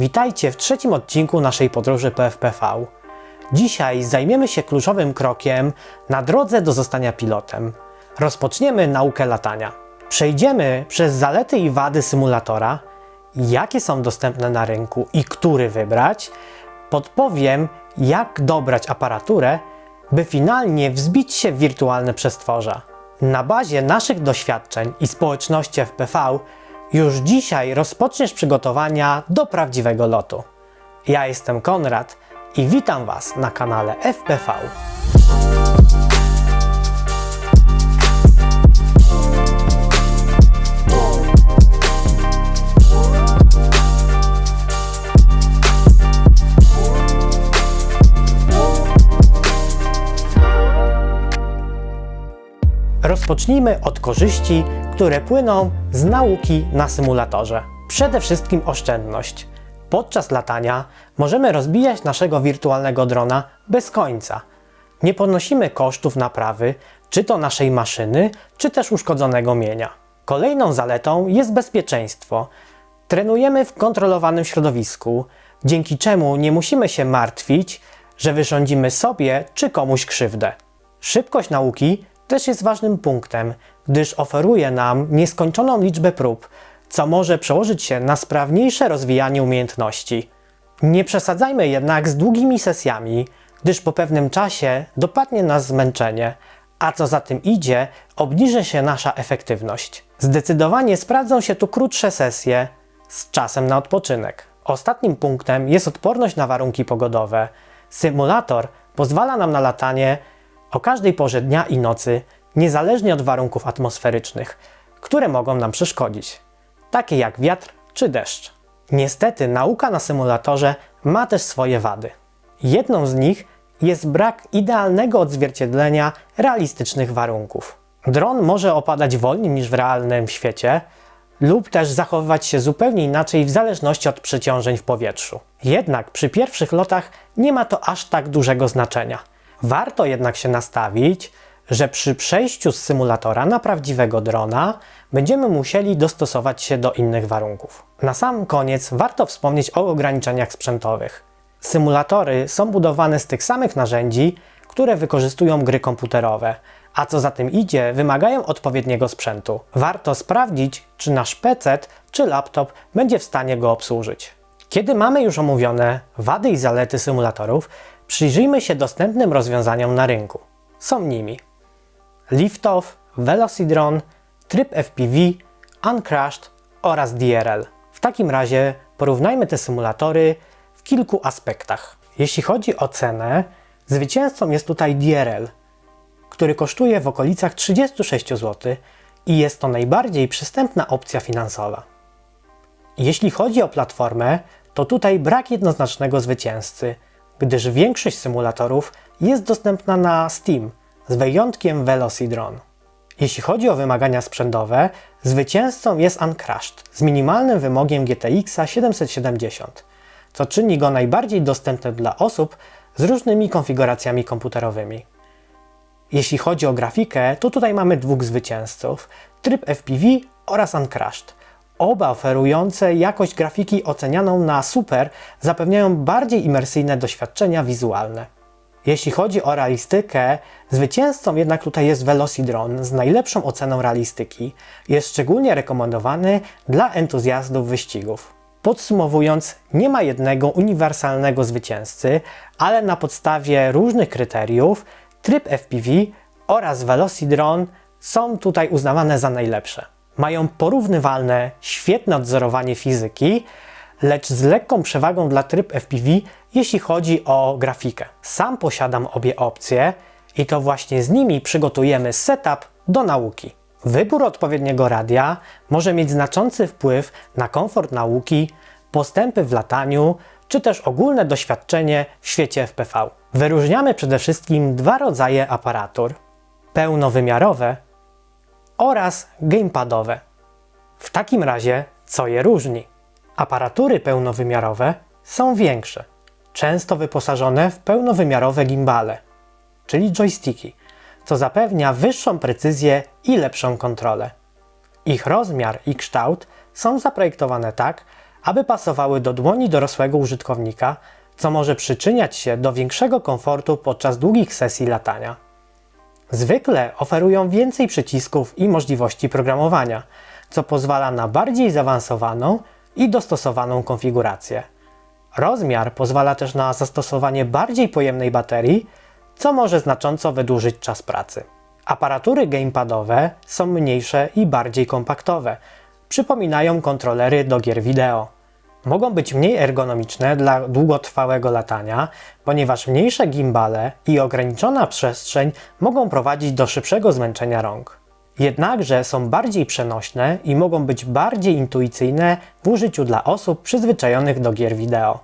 Witajcie w trzecim odcinku naszej podróży po FPV. Dzisiaj zajmiemy się kluczowym krokiem na drodze do zostania pilotem. Rozpoczniemy naukę latania. Przejdziemy przez zalety i wady symulatora, jakie są dostępne na rynku i który wybrać. Podpowiem, jak dobrać aparaturę, by finalnie wzbić się w wirtualne przestworza. Na bazie naszych doświadczeń i społeczności FPV już dzisiaj rozpoczniesz przygotowania do prawdziwego lotu. Ja jestem Konrad i witam Was na kanale FPV. Rozpocznijmy od korzyści, które płyną z nauki na symulatorze. Przede wszystkim oszczędność. Podczas latania możemy rozbijać naszego wirtualnego drona bez końca. Nie ponosimy kosztów naprawy, czy to naszej maszyny, czy też uszkodzonego mienia. Kolejną zaletą jest bezpieczeństwo. Trenujemy w kontrolowanym środowisku, dzięki czemu nie musimy się martwić, że wyrządzimy sobie czy komuś krzywdę. Szybkość nauki też jest ważnym punktem, gdyż oferuje nam nieskończoną liczbę prób, co może przełożyć się na sprawniejsze rozwijanie umiejętności. Nie przesadzajmy jednak z długimi sesjami, gdyż po pewnym czasie dopadnie nas zmęczenie, a co za tym idzie, obniży się nasza efektywność. Zdecydowanie sprawdzą się tu krótsze sesje z czasem na odpoczynek. Ostatnim punktem jest odporność na warunki pogodowe. Symulator pozwala nam na latanie o każdej porze dnia i nocy, niezależnie od warunków atmosferycznych, które mogą nam przeszkodzić, takie jak wiatr czy deszcz. Niestety, nauka na symulatorze ma też swoje wady. Jedną z nich jest brak idealnego odzwierciedlenia realistycznych warunków. Dron może opadać wolniej niż w realnym świecie, lub też zachowywać się zupełnie inaczej w zależności od przeciążeń w powietrzu. Jednak przy pierwszych lotach nie ma to aż tak dużego znaczenia. Warto jednak się nastawić, że przy przejściu z symulatora na prawdziwego drona będziemy musieli dostosować się do innych warunków. Na sam koniec warto wspomnieć o ograniczeniach sprzętowych. Symulatory są budowane z tych samych narzędzi, które wykorzystują gry komputerowe, a co za tym idzie, wymagają odpowiedniego sprzętu. Warto sprawdzić, czy nasz PC czy laptop będzie w stanie go obsłużyć. Kiedy mamy już omówione wady i zalety symulatorów, przyjrzyjmy się dostępnym rozwiązaniom na rynku. Są nimi Liftoff, Velocidron, tryb FPV, Uncrushed oraz DRL. W takim razie porównajmy te symulatory w kilku aspektach. Jeśli chodzi o cenę, zwycięzcą jest tutaj DRL, który kosztuje w okolicach 36 zł i jest to najbardziej przystępna opcja finansowa. Jeśli chodzi o platformę, to tutaj brak jednoznacznego zwycięzcy, gdyż większość symulatorów jest dostępna na Steam, z wyjątkiem Velocidron. Jeśli chodzi o wymagania sprzętowe, zwycięzcą jest Uncrushed z minimalnym wymogiem GTX 770, co czyni go najbardziej dostępnym dla osób z różnymi konfiguracjami komputerowymi. Jeśli chodzi o grafikę, to tutaj mamy dwóch zwycięzców: tryb FPV oraz Uncrushed. Oba oferujące jakość grafiki ocenianą na super zapewniają bardziej imersyjne doświadczenia wizualne. Jeśli chodzi o realistykę, zwycięzcą jednak tutaj jest Velocidron z najlepszą oceną realistyki. Jest szczególnie rekomendowany dla entuzjastów wyścigów. Podsumowując, nie ma jednego uniwersalnego zwycięzcy, ale na podstawie różnych kryteriów tryb FPV oraz Velocidron są tutaj uznawane za najlepsze. Mają porównywalne, świetne odzorowanie fizyki, lecz z lekką przewagą dla tryb FPV, jeśli chodzi o grafikę. Sam posiadam obie opcje i to właśnie z nimi przygotujemy setup do nauki. Wybór odpowiedniego radia może mieć znaczący wpływ na komfort nauki, postępy w lataniu, czy też ogólne doświadczenie w świecie FPV. Wyróżniamy przede wszystkim dwa rodzaje aparatur: pełnowymiarowe oraz gamepadowe. W takim razie, co je różni? Aparatury pełnowymiarowe są większe, często wyposażone w pełnowymiarowe gimbale, czyli joysticki, co zapewnia wyższą precyzję i lepszą kontrolę. Ich rozmiar i kształt są zaprojektowane tak, aby pasowały do dłoni dorosłego użytkownika, co może przyczyniać się do większego komfortu podczas długich sesji latania. Zwykle oferują więcej przycisków i możliwości programowania, co pozwala na bardziej zaawansowaną i dostosowaną konfigurację. Rozmiar pozwala też na zastosowanie bardziej pojemnej baterii, co może znacząco wydłużyć czas pracy. Aparatury gamepadowe są mniejsze i bardziej kompaktowe. Przypominają kontrolery do gier wideo. Mogą być mniej ergonomiczne dla długotrwałego latania, ponieważ mniejsze gimbale i ograniczona przestrzeń mogą prowadzić do szybszego zmęczenia rąk. Jednakże są bardziej przenośne i mogą być bardziej intuicyjne w użyciu dla osób przyzwyczajonych do gier wideo.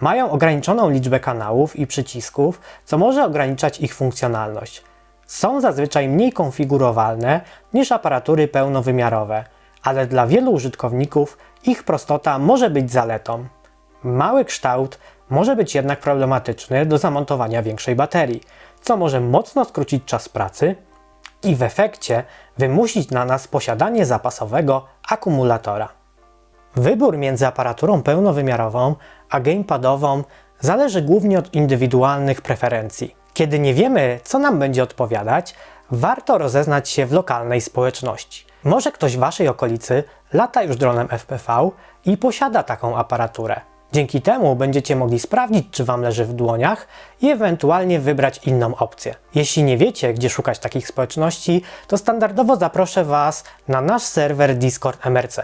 Mają ograniczoną liczbę kanałów i przycisków, co może ograniczać ich funkcjonalność. Są zazwyczaj mniej konfigurowalne niż aparatury pełnowymiarowe, ale dla wielu użytkowników ich prostota może być zaletą. Mały kształt może być jednak problematyczny do zamontowania większej baterii, co może mocno skrócić czas pracy i w efekcie wymusić na nas posiadanie zapasowego akumulatora. Wybór między aparaturą pełnowymiarową a gamepadową zależy głównie od indywidualnych preferencji. Kiedy nie wiemy, co nam będzie odpowiadać, warto rozeznać się w lokalnej społeczności. Może ktoś w Waszej okolicy lata już dronem FPV i posiada taką aparaturę. Dzięki temu będziecie mogli sprawdzić, czy Wam leży w dłoniach i ewentualnie wybrać inną opcję. Jeśli nie wiecie, gdzie szukać takich społeczności, to standardowo zaproszę Was na nasz serwer Discord MRC,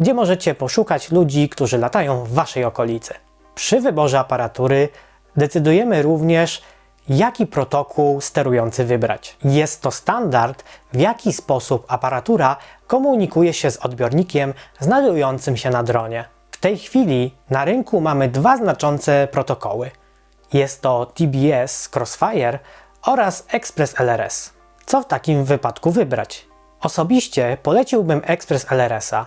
gdzie możecie poszukać ludzi, którzy latają w Waszej okolicy. Przy wyborze aparatury decydujemy również, jaki protokół sterujący wybrać. Jest to standard, w jaki sposób aparatura komunikuje się z odbiornikiem znajdującym się na dronie. W tej chwili na rynku mamy dwa znaczące protokoły. Jest to TBS Crossfire oraz Express LRS. Co w takim wypadku wybrać? Osobiście poleciłbym Express LRS-a.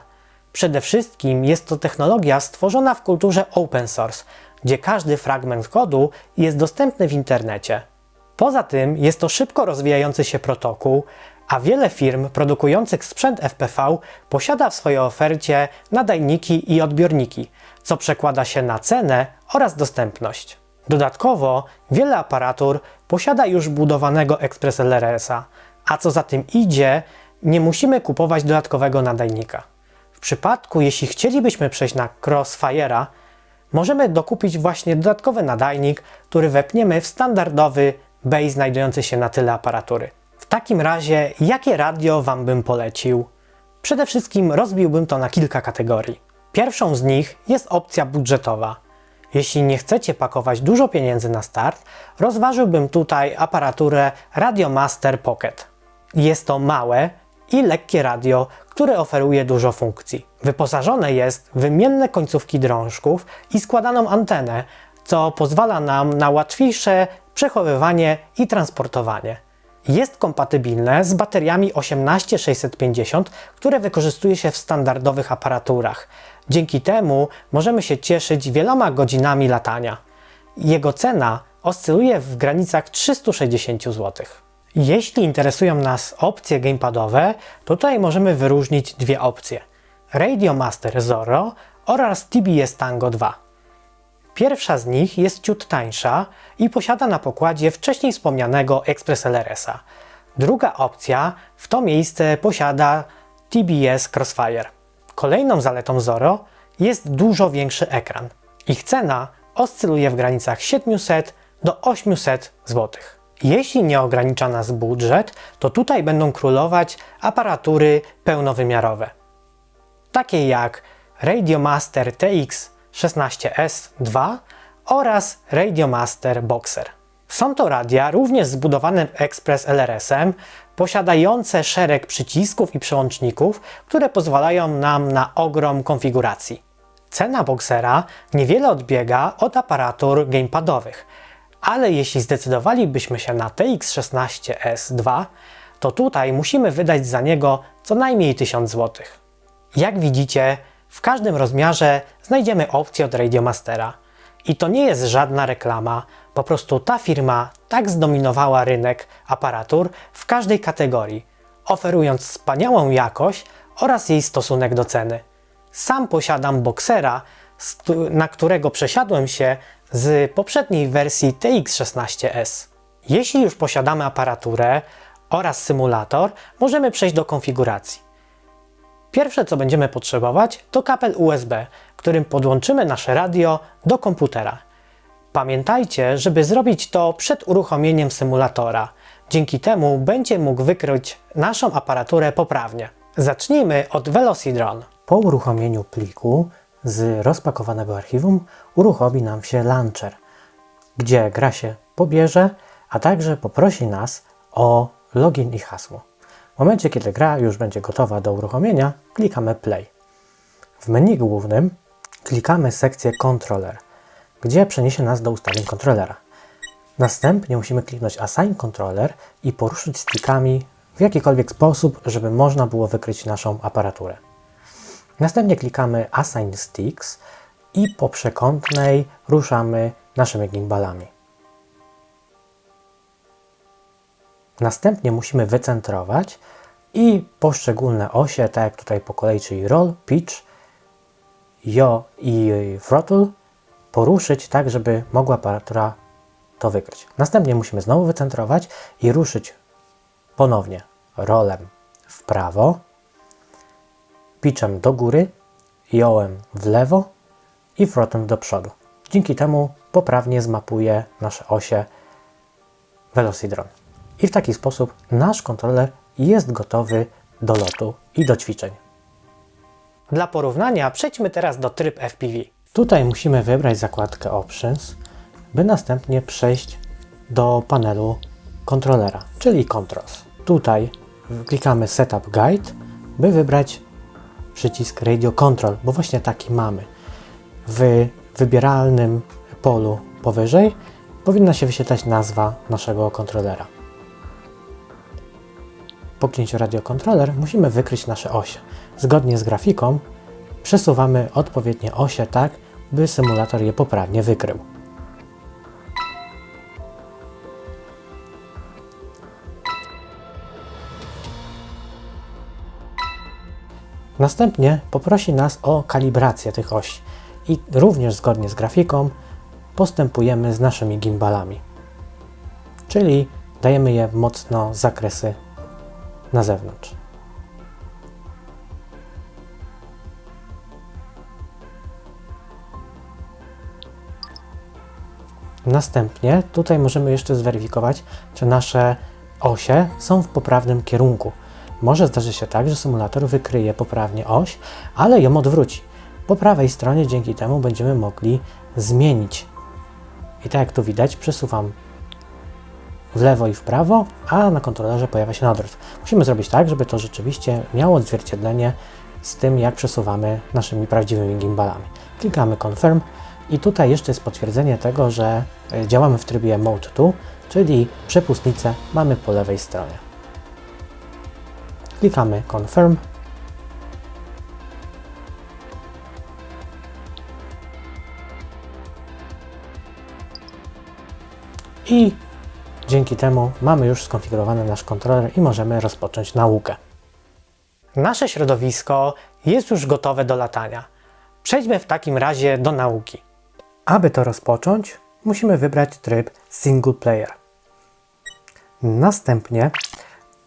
Przede wszystkim jest to technologia stworzona w kulturze open source, gdzie każdy fragment kodu jest dostępny w internecie. Poza tym jest to szybko rozwijający się protokół, a wiele firm produkujących sprzęt FPV posiada w swojej ofercie nadajniki i odbiorniki, co przekłada się na cenę oraz dostępność. Dodatkowo wiele aparatur posiada już budowanego Express LRS-a, a co za tym idzie, nie musimy kupować dodatkowego nadajnika. W przypadku, jeśli chcielibyśmy przejść na Crossfire'a, możemy dokupić właśnie dodatkowy nadajnik, który wepniemy w standardowy base znajdujący się na tyle aparatury. W takim razie, jakie radio Wam bym polecił? Przede wszystkim rozbiłbym to na kilka kategorii. Pierwszą z nich jest opcja budżetowa. Jeśli nie chcecie pakować dużo pieniędzy na start, rozważyłbym tutaj aparaturę Radiomaster Pocket. Jest to małe i lekkie radio, które oferuje dużo funkcji. Wyposażone jest w wymienne końcówki drążków i składaną antenę, co pozwala nam na łatwiejsze przechowywanie i transportowanie. Jest kompatybilne z bateriami 18650, które wykorzystuje się w standardowych aparaturach. Dzięki temu możemy się cieszyć wieloma godzinami latania. Jego cena oscyluje w granicach 360 zł. Jeśli interesują nas opcje gamepadowe, tutaj możemy wyróżnić dwie opcje: Radio Master Zorro oraz TBS Tango 2. Pierwsza z nich jest ciut tańsza i posiada na pokładzie wcześniej wspomnianego Express LRS-a. Druga opcja w to miejsce posiada TBS Crossfire. Kolejną zaletą Zorro jest dużo większy ekran. Ich cena oscyluje w granicach 700 do 800 zł. Jeśli nie ogranicza nas budżet, to tutaj będą królować aparatury pełnowymiarowe. Takie jak Radiomaster TX16S2 oraz Radiomaster Boxer. Są to radia również zbudowane w Express LRS-em, posiadające szereg przycisków i przełączników, które pozwalają nam na ogrom konfiguracji. Cena Boxera niewiele odbiega od aparatur gamepadowych, ale jeśli zdecydowalibyśmy się na TX16S2, to tutaj musimy wydać za niego co najmniej 1000 zł. Jak widzicie, w każdym rozmiarze znajdziemy opcję od Radiomastera. I to nie jest żadna reklama, po prostu ta firma tak zdominowała rynek aparatur w każdej kategorii, oferując wspaniałą jakość oraz jej stosunek do ceny. Sam posiadam boksera, na którego przesiadłem się z poprzedniej wersji TX16S. Jeśli już posiadamy aparaturę oraz symulator, możemy przejść do konfiguracji. Pierwsze co będziemy potrzebować to kabel USB, którym podłączymy nasze radio do komputera. Pamiętajcie, żeby zrobić to przed uruchomieniem symulatora. Dzięki temu będzie mógł wykryć naszą aparaturę poprawnie. Zacznijmy od Velocidron. Po uruchomieniu pliku z rozpakowanego archiwum uruchomi nam się launcher, gdzie gra się pobierze, a także poprosi nas o login i hasło. W momencie, kiedy gra już będzie gotowa do uruchomienia, klikamy Play. W menu głównym klikamy sekcję Controller, gdzie przeniesie nas do ustawień kontrolera. Następnie musimy kliknąć Assign Controller i poruszyć stickami w jakikolwiek sposób, żeby można było wykryć naszą aparaturę. Następnie klikamy Assign Sticks i po przekątnej ruszamy naszymi gimbalami. Następnie musimy wycentrować i poszczególne osie, tak jak tutaj po kolei, czyli roll, pitch, yaw i throttle, poruszyć tak, żeby mogła aparatura to wykryć. Następnie musimy znowu wycentrować i ruszyć ponownie rolem w prawo, pitchem do góry, yawem w lewo i throttlem do przodu. Dzięki temu poprawnie zmapuje nasze osie Velocidron. I w taki sposób nasz kontroler jest gotowy do lotu i do ćwiczeń. Dla porównania przejdźmy teraz do tryb FPV. Tutaj musimy wybrać zakładkę Options, by następnie przejść do panelu kontrolera, czyli Controls. Tutaj klikamy Setup Guide, by wybrać przycisk Radio Control, bo właśnie taki mamy. W wybieralnym polu powyżej powinna się wyświetlać nazwa naszego kontrolera. Po kliknięciu Radio Controller musimy wykryć nasze osie. Zgodnie z grafiką przesuwamy odpowiednie osie tak, by symulator je poprawnie wykrył. Następnie poprosi nas o kalibrację tych osi i również zgodnie z grafiką postępujemy z naszymi gimbalami. Czyli dajemy je mocno zakresy na zewnątrz. Następnie tutaj możemy jeszcze zweryfikować, czy nasze osie są w poprawnym kierunku. Może zdarzy się tak, że symulator wykryje poprawnie oś, ale ją odwróci. Po prawej stronie dzięki temu będziemy mogli zmienić. I tak jak tu widać, przesuwam w lewo i w prawo, a na kontrolerze pojawia się odwrót. Musimy zrobić tak, żeby to rzeczywiście miało odzwierciedlenie z tym, jak przesuwamy naszymi prawdziwymi gimbalami. Klikamy Confirm i tutaj jeszcze jest potwierdzenie tego, że y, działamy w trybie Mode 2, czyli przepustnicę mamy po lewej stronie. Klikamy Confirm. I dzięki temu mamy już skonfigurowany nasz kontroler i możemy rozpocząć naukę. Nasze środowisko jest już gotowe do latania. Przejdźmy w takim razie do nauki. Aby to rozpocząć, musimy wybrać tryb Single Player. Następnie,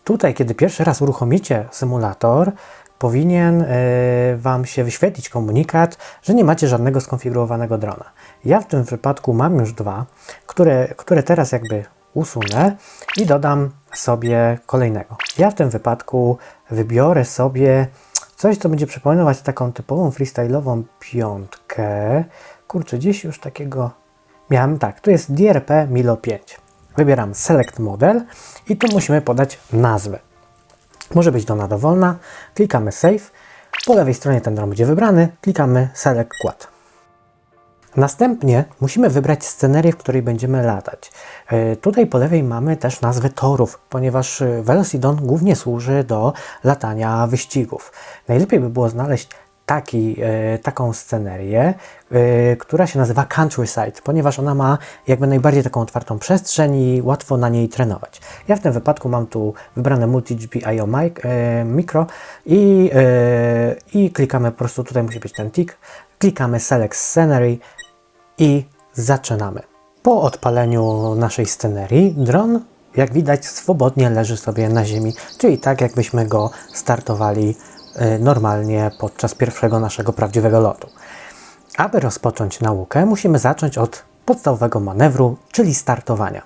tutaj, kiedy pierwszy raz uruchomicie symulator, powinien y, Wam się wyświetlić komunikat, że nie macie żadnego skonfigurowanego drona. Ja w tym wypadku mam już dwa, które, które teraz jakby usunę i dodam sobie kolejnego. Ja w tym wypadku wybiorę sobie coś, co będzie przypominać taką typową freestyle'ową piątkę. Kurczę, gdzieś już takiego miałem. Tak, tu jest DRP Milo 5. Wybieram Select Model i tu musimy podać nazwę. Może być dana dowolna. Klikamy Save. Po lewej stronie ten dron będzie wybrany. Klikamy Select Quad. Następnie musimy wybrać scenerię, w której będziemy latać. E, Tutaj po lewej mamy też nazwę torów, ponieważ e, Velocidon głównie służy do latania wyścigów. Najlepiej by było znaleźć taki, e, taką scenerię, e, która się nazywa Countryside, ponieważ ona ma jakby najbardziej taką otwartą przestrzeń i łatwo na niej trenować. Ja w tym wypadku mam tu wybrane Multi-GPIO mic, e, mikro i, i klikamy po prostu, tutaj musi być ten tick, klikamy Select Scenery i zaczynamy. Po odpaleniu naszej scenerii dron, jak widać, swobodnie leży sobie na ziemi, czyli tak jakbyśmy go startowali normalnie podczas pierwszego naszego prawdziwego lotu. Aby rozpocząć naukę, musimy zacząć od podstawowego manewru, czyli startowania.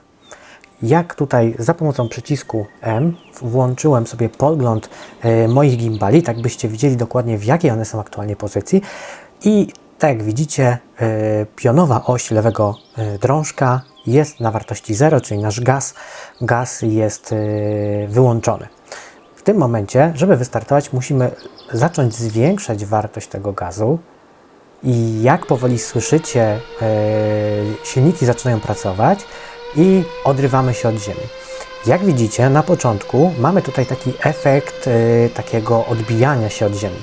Jak tutaj za pomocą przycisku M włączyłem sobie podgląd y, moich gimbali, tak byście widzieli dokładnie w jakiej one są aktualnie pozycji i tak jak widzicie, y, pionowa oś lewego y, drążka jest na wartości 0, czyli nasz gaz, gaz jest y, wyłączony. Tym momencie, żeby wystartować, musimy zacząć zwiększać wartość tego gazu i jak powoli słyszycie, silniki zaczynają pracować i odrywamy się od ziemi. Jak widzicie, na początku mamy tutaj taki efekt takiego odbijania się od ziemi.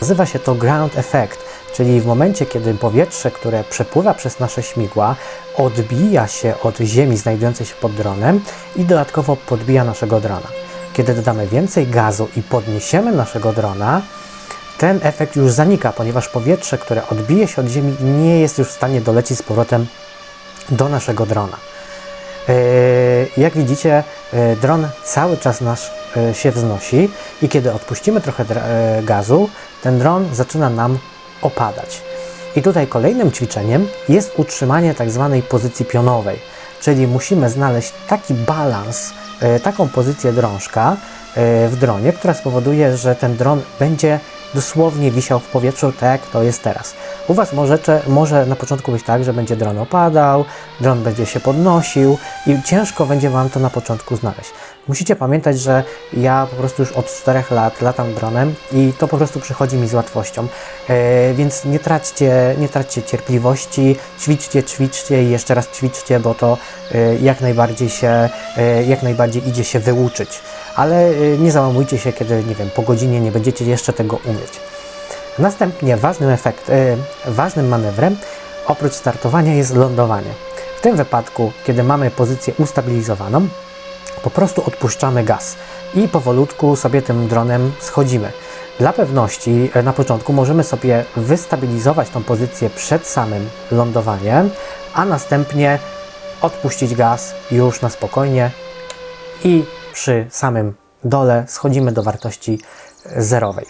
Nazywa się to ground effect Czyli w momencie, kiedy powietrze, które przepływa przez nasze śmigła, odbija się od ziemi znajdującej się pod dronem i dodatkowo podbija naszego drona. Kiedy dodamy więcej gazu i podniesiemy naszego drona, ten efekt już zanika, ponieważ powietrze, które odbije się od ziemi, nie jest już w stanie dolecieć z powrotem do naszego drona. Yy, jak widzicie, yy, dron cały czas nasz yy, się wznosi i kiedy odpuścimy trochę gazu, ten dron zaczyna nam opadać. I tutaj kolejnym ćwiczeniem jest utrzymanie tak zwanej pozycji pionowej, czyli musimy znaleźć taki balans, e, taką pozycję drążka e, w dronie, która spowoduje, że ten dron będzie dosłownie wisiał w powietrzu, tak jak to jest teraz. U Was może, może na początku być tak, że będzie dron opadał, dron będzie się podnosił i ciężko będzie Wam to na początku znaleźć. Musicie pamiętać, że ja po prostu już od 4 lat latam dronem i to po prostu przychodzi mi z łatwością. E, więc nie traćcie, nie traćcie cierpliwości, ćwiczcie, ćwiczcie i jeszcze raz ćwiczcie, bo to e, jak najbardziej się, e, jak najbardziej idzie się wyuczyć. Ale nie załamujcie się, kiedy, nie wiem, po godzinie nie będziecie jeszcze tego umieć. Następnie ważnym, efekt, ważnym manewrem oprócz startowania jest lądowanie. W tym wypadku, kiedy mamy pozycję ustabilizowaną, po prostu odpuszczamy gaz i powolutku sobie tym dronem schodzimy. Dla pewności e, na początku możemy sobie wystabilizować tą pozycję przed samym lądowaniem, a następnie odpuścić gaz już na spokojnie i przy samym dole schodzimy do wartości zerowej.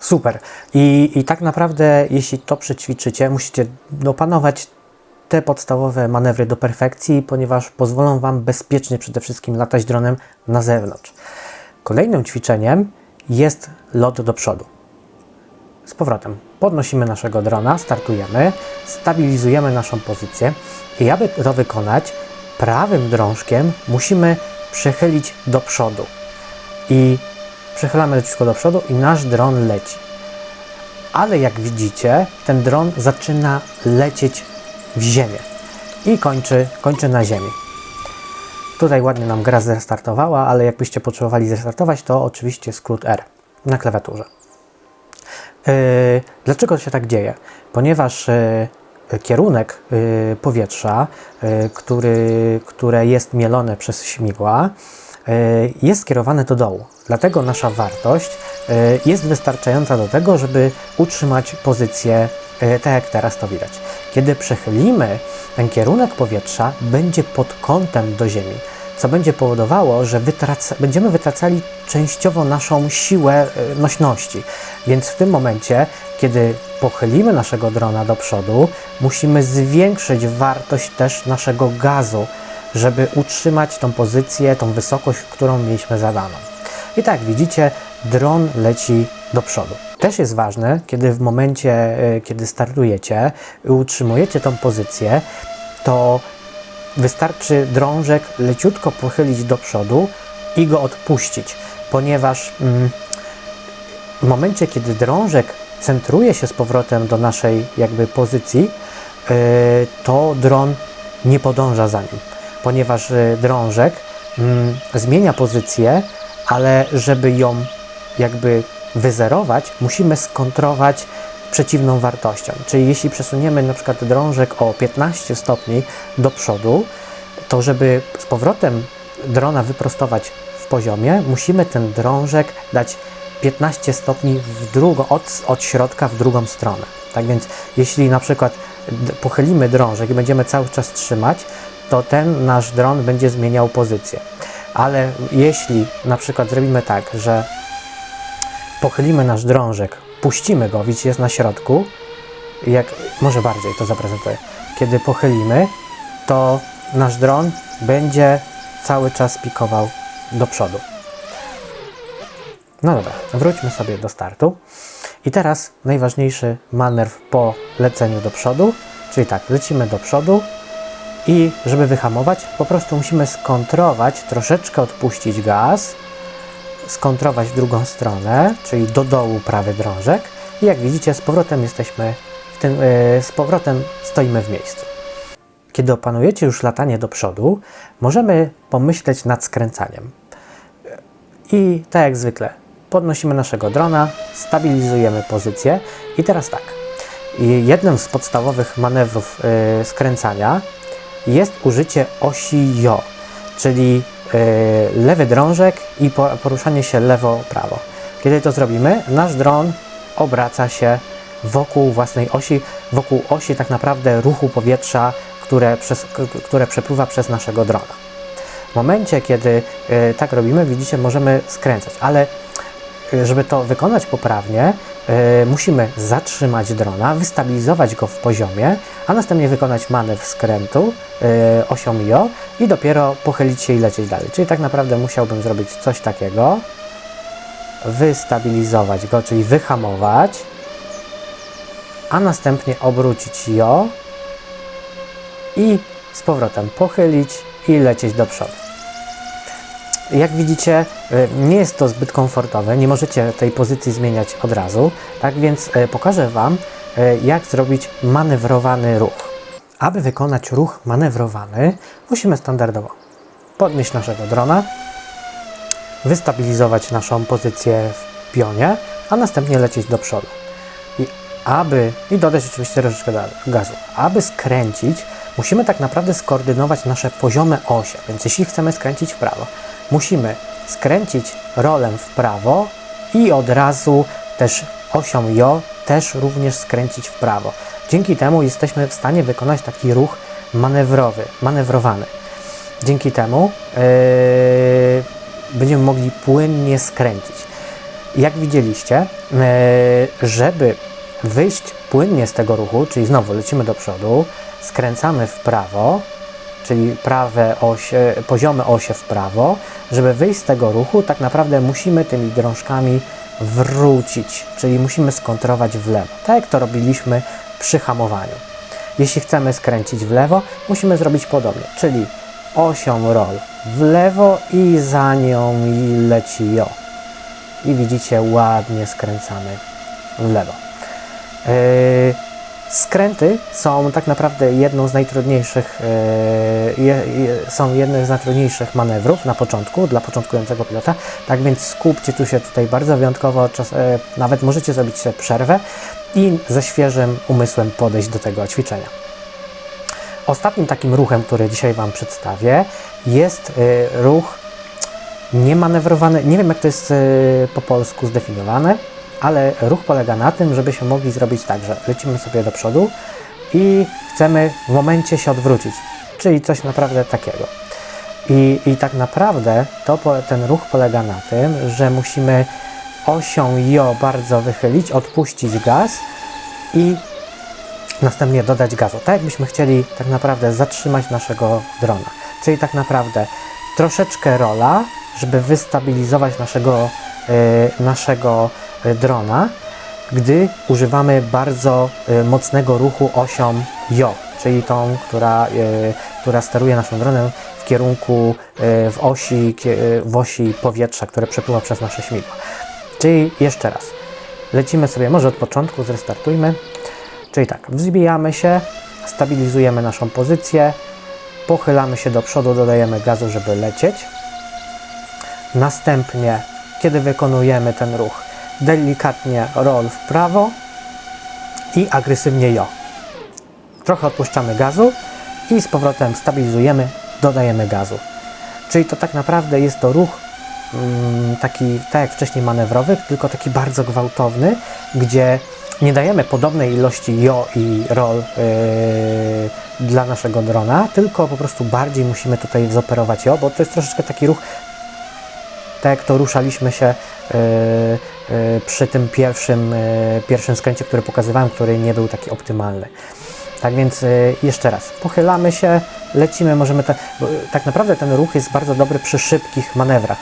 Super. I, I tak naprawdę, jeśli to przećwiczycie, musicie opanować te podstawowe manewry do perfekcji, ponieważ pozwolą Wam bezpiecznie przede wszystkim latać dronem na zewnątrz. Kolejnym ćwiczeniem jest lot do przodu. Z powrotem podnosimy naszego drona, startujemy, stabilizujemy naszą pozycję i aby to wykonać, prawym drążkiem musimy przechylić do przodu. I przechylamy leciutko do przodu i nasz dron leci. Ale jak widzicie, ten dron zaczyna lecieć w ziemię i kończy, kończy na ziemi. Tutaj ładnie nam gra zrestartowała, ale jakbyście potrzebowali zrestartować, to oczywiście skrót R na klawiaturze. Yy, dlaczego się tak dzieje? Ponieważ yy, kierunek yy, powietrza, który, które jest mielone przez śmigła, jest skierowany do dołu. Dlatego nasza wartość yy, jest wystarczająca do tego, żeby utrzymać pozycję tak jak teraz to widać. Kiedy przechylimy, ten kierunek powietrza będzie pod kątem do Ziemi, co będzie powodowało, że będziemy wytracali częściowo naszą siłę e, nośności. Więc w tym momencie, kiedy pochylimy naszego drona do przodu, musimy zwiększyć wartość też naszego gazu, żeby utrzymać tą pozycję, tą wysokość, którą mieliśmy zadaną. I tak widzicie, dron leci do przodu. Też jest ważne, kiedy w momencie, e, kiedy startujecie utrzymujecie tą pozycję, to wystarczy drążek leciutko pochylić do przodu i go odpuścić, ponieważ mm, w momencie, kiedy drążek centruje się z powrotem do naszej jakby pozycji, yy, to dron nie podąża za nim, ponieważ yy, drążek yy, zmienia pozycję, ale żeby ją jakby wyzerować, musimy skontrować przeciwną wartością. Czyli jeśli przesuniemy na przykład drążek o 15 stopni do przodu, to żeby z powrotem drona wyprostować w poziomie, musimy ten drążek dać 15 stopni w drugą, od, od środka w drugą stronę. Tak więc jeśli na przykład pochylimy drążek i będziemy cały czas trzymać, to ten nasz dron będzie zmieniał pozycję. Ale jeśli na przykład zrobimy tak, że pochylimy nasz drążek, puścimy go, widzicie, jest na środku, jak, może bardziej to zaprezentuję. Kiedy pochylimy, to nasz dron będzie cały czas pikował do przodu. No dobra, wróćmy sobie do startu. I teraz najważniejszy manewr po leceniu do przodu, czyli tak, lecimy do przodu i żeby wyhamować, po prostu musimy skontrować, troszeczkę odpuścić gaz, skontrować w drugą stronę, czyli do dołu prawy drążek i jak widzicie z powrotem jesteśmy w tym, yy, z powrotem stoimy w miejscu. Kiedy opanujecie już latanie do przodu, możemy pomyśleć nad skręcaniem. I tak jak zwykle, podnosimy naszego drona, stabilizujemy pozycję i teraz tak. I jednym z podstawowych manewrów yy, skręcania jest użycie osi JO, czyli yy, lewy drążek i po, poruszanie się lewo-prawo. Kiedy to zrobimy, nasz dron obraca się wokół własnej osi, wokół osi tak naprawdę ruchu powietrza, które, przez, które przepływa przez naszego drona. W momencie, kiedy y, tak robimy, widzicie, możemy skręcać, ale żeby to wykonać poprawnie, y, musimy zatrzymać drona, wystabilizować go w poziomie, a następnie wykonać manewr skrętu y, osią JO i dopiero pochylić się i lecieć dalej. Czyli tak naprawdę musiałbym zrobić coś takiego, wystabilizować go, czyli wyhamować, a następnie obrócić JO i z powrotem pochylić i lecieć do przodu. Jak widzicie, y, nie jest to zbyt komfortowe, nie możecie tej pozycji zmieniać od razu, tak więc y, pokażę Wam, y, jak zrobić manewrowany ruch. Aby wykonać ruch manewrowany, musimy standardowo podnieść naszego drona, wystabilizować naszą pozycję w pionie, a następnie lecieć do przodu. I aby, i dodać oczywiście troszeczkę gazu, aby skręcić, musimy tak naprawdę skoordynować nasze poziome osie, więc jeśli chcemy skręcić w prawo, musimy skręcić rolem w prawo i od razu też osią JO też również skręcić w prawo. Dzięki temu jesteśmy w stanie wykonać taki ruch manewrowy, manewrowany. Dzięki temu yy, będziemy mogli płynnie skręcić. Jak widzieliście, e, żeby wyjść płynnie z tego ruchu, czyli znowu lecimy do przodu, skręcamy w prawo, czyli prawe osie, poziome osie w prawo, żeby wyjść z tego ruchu, tak naprawdę musimy tymi drążkami wrócić, czyli musimy skontrować w lewo, tak jak to robiliśmy przy hamowaniu. Jeśli chcemy skręcić w lewo, musimy zrobić podobnie, czyli osią roll w lewo i za nią leci jo. I widzicie, ładnie skręcamy w lewo. Yy, Skręty są tak naprawdę jedną z najtrudniejszych, yy, je, je, są jednym z najtrudniejszych manewrów na początku dla początkującego pilota. Tak więc skupcie tu się tutaj bardzo wyjątkowo, czas, yy, nawet możecie zrobić sobie przerwę i ze świeżym umysłem podejść do tego ćwiczenia. Ostatnim takim ruchem, który dzisiaj Wam przedstawię, jest y, ruch niemanewrowany. Nie wiem, jak to jest po polsku zdefiniowane, ale ruch polega na tym, żebyśmy mogli zrobić tak, że lecimy sobie do przodu i chcemy w momencie się odwrócić, czyli coś naprawdę takiego. I, i tak naprawdę to, ten ruch polega na tym, że musimy osią JO bardzo wychylić, odpuścić gaz i następnie dodać gazu. Tak jakbyśmy chcieli tak naprawdę zatrzymać naszego drona. Czyli tak naprawdę troszeczkę rola, żeby wystabilizować naszego, y, naszego drona, gdy używamy bardzo y, mocnego ruchu osią JO, czyli tą, która, y, która steruje naszym dronem w kierunku w osi, w osi powietrza, które przepływa przez nasze śmigło. Czyli jeszcze raz. Lecimy sobie może od początku, zrestartujmy. Czyli tak, wzbijamy się, stabilizujemy naszą pozycję, pochylamy się do przodu, dodajemy gazu, żeby lecieć. Następnie, kiedy wykonujemy ten ruch, delikatnie roll w prawo i agresywnie jo. Trochę odpuszczamy gazu i z powrotem stabilizujemy, dodajemy gazu. Czyli to tak naprawdę jest to ruch mm, taki, tak jak wcześniej manewrowy, tylko taki bardzo gwałtowny, gdzie nie dajemy podobnej ilości jo i roll yy, dla naszego drona, tylko po prostu bardziej musimy tutaj zoperować jo, bo to jest troszeczkę taki ruch, tak jak to ruszaliśmy się yy, przy tym pierwszym, yy, pierwszym skręcie, który pokazywałem, który nie był taki optymalny. Tak więc y, jeszcze raz, pochylamy się, lecimy, możemy te, tak naprawdę ten ruch jest bardzo dobry przy szybkich manewrach.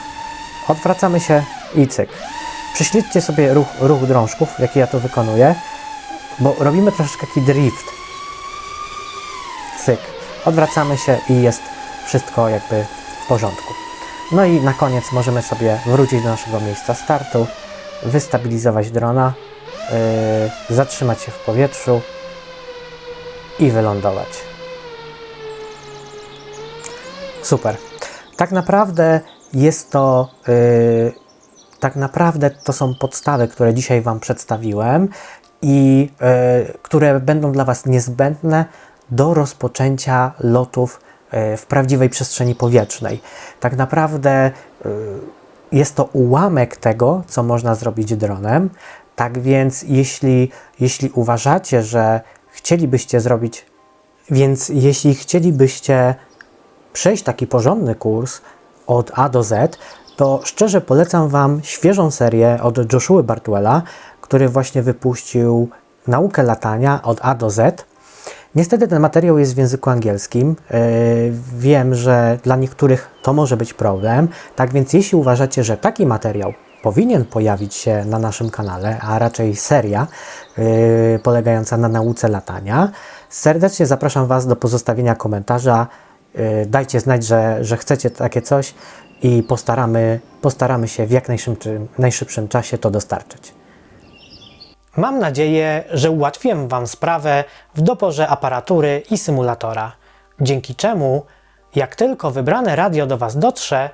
Odwracamy się i cyk. Przyśledźcie sobie ruch, ruch drążków, jaki ja tu wykonuję, bo robimy troszeczkę taki drift. Cyk. Odwracamy się i jest wszystko jakby w porządku. No i na koniec możemy sobie wrócić do naszego miejsca startu, wystabilizować drona, yy, zatrzymać się w powietrzu, i wylądować. Super. Tak naprawdę jest to, yy, tak naprawdę to są podstawy, które dzisiaj Wam przedstawiłem i yy, które będą dla Was niezbędne do rozpoczęcia lotów yy, w prawdziwej przestrzeni powietrznej. Tak naprawdę yy, jest to ułamek tego, co można zrobić dronem. Tak więc, jeśli, jeśli uważacie, że chcielibyście zrobić, więc jeśli chcielibyście przejść taki porządny kurs od A do Z, to szczerze polecam Wam świeżą serię od Joshua Bartwella, który właśnie wypuścił naukę latania od A do Z. Niestety ten materiał jest w języku angielskim. Yy, wiem, że dla niektórych to może być problem. Tak więc jeśli uważacie, że taki materiał powinien pojawić się na naszym kanale, a raczej seria yy, polegająca na nauce latania. Serdecznie zapraszam Was do pozostawienia komentarza. Yy, dajcie znać, że, że chcecie takie coś i postaramy, postaramy się w jak najszybszym, najszybszym czasie to dostarczyć. Mam nadzieję, że ułatwiłem Wam sprawę w doborze aparatury i symulatora, dzięki czemu, jak tylko wybrane radio do Was dotrze,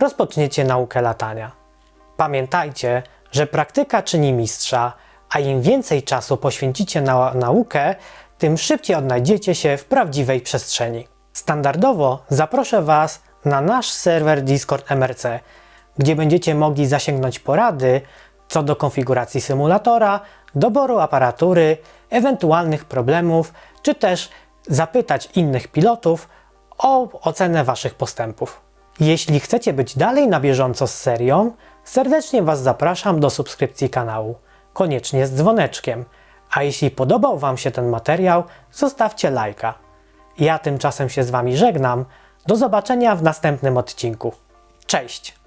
rozpoczniecie naukę latania. Pamiętajcie, że praktyka czyni mistrza, a im więcej czasu poświęcicie na naukę, tym szybciej odnajdziecie się w prawdziwej przestrzeni. Standardowo zaproszę Was na nasz serwer Discord MRC, gdzie będziecie mogli zasięgnąć porady co do konfiguracji symulatora, doboru aparatury, ewentualnych problemów, czy też zapytać innych pilotów o ocenę Waszych postępów. Jeśli chcecie być dalej na bieżąco z serią, serdecznie Was zapraszam do subskrypcji kanału, koniecznie z dzwoneczkiem. A jeśli podobał Wam się ten materiał, zostawcie lajka. Ja tymczasem się z Wami żegnam. Do zobaczenia w następnym odcinku. Cześć!